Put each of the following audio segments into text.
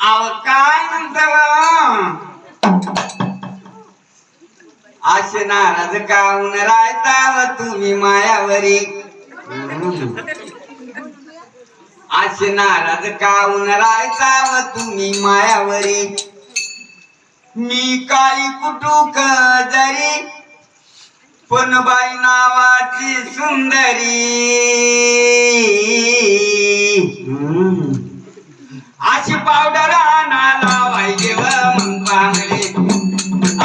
अव काय म्हणता असे नाराज काऊन राहता तुम्ही मायावरी? असे नाराज काऊन राहता तुम्ही मायावरी? मी काळी कुटुक जरी पण बाई नावाची सुंदरी. अशी पावडर आणा लावायचे व मग पांगले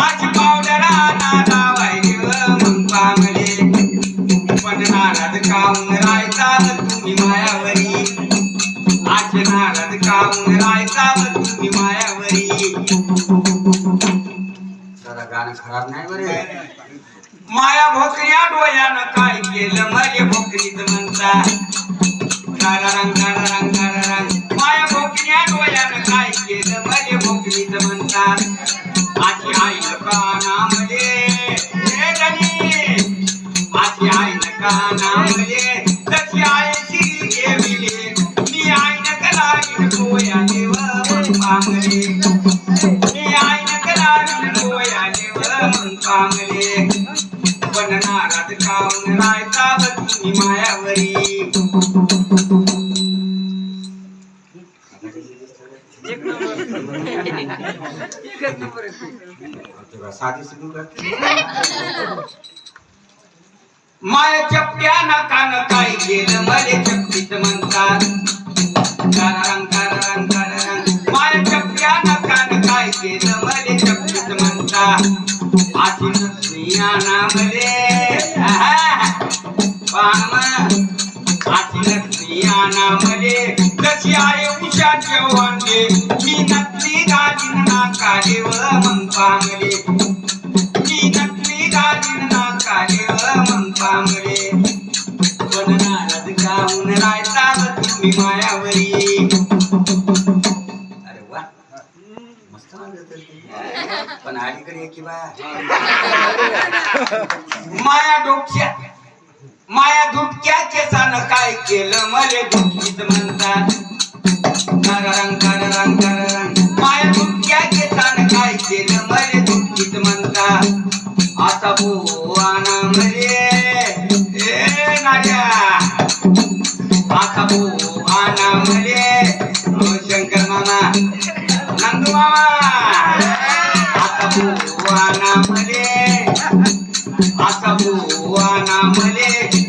अशी पावडर आणा लावायचे व मग पांगले पण नाराज काऊन राहायचा तुम्ही मायावरी? असे नाराज काऊन राहायचा तुम्ही मायावरी? जरा गाणं खराब नाही बरे. माया भोकऱ्या डोळ्यानं काय केलं? मले भोकरीत म्हणता. गारारंग गारारंग काय केलं म्हणतात भोकरीत आई कानामध्ये हे गणी आजी आई कानामध्ये तशी आई शिरी मी आई नकलाईन डोळ्या देव पांगले. मी आई नकलाईन डोळ्या देव पांगले. पण नाराज काऊन राहता व तुम्ही मायावरी? माया चपट्या नाकानं काय केलं? मले चपटीत म्हणतात. कारारंग कारारंग कारारंग माया चपट्या नाकानं काय केलं? मले चपटीत म्हणतात. आशी नसनिया नामले पाम आशी नसनिया नामले कशी आहे उषा जेवणे मी नकली मग पांगले नकली मग पांगले पण नाराज काऊन तुम्ही मायावरी अरे वा मस्त म्हणलं पण अलीकडे की बा माया डोक्या माया दुटक्या केसानं काय केलं मले? केसानं काय केलं मले आता बोवाना मले ए नाड्या आता बोवाना मले शंकर मामा नंदू मामा. आता बोवाना मले आता बुवाना मले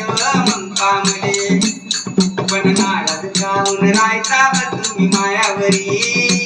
के साले व पण नाराज जाऊन राहायचा तुम्ही मायावरी.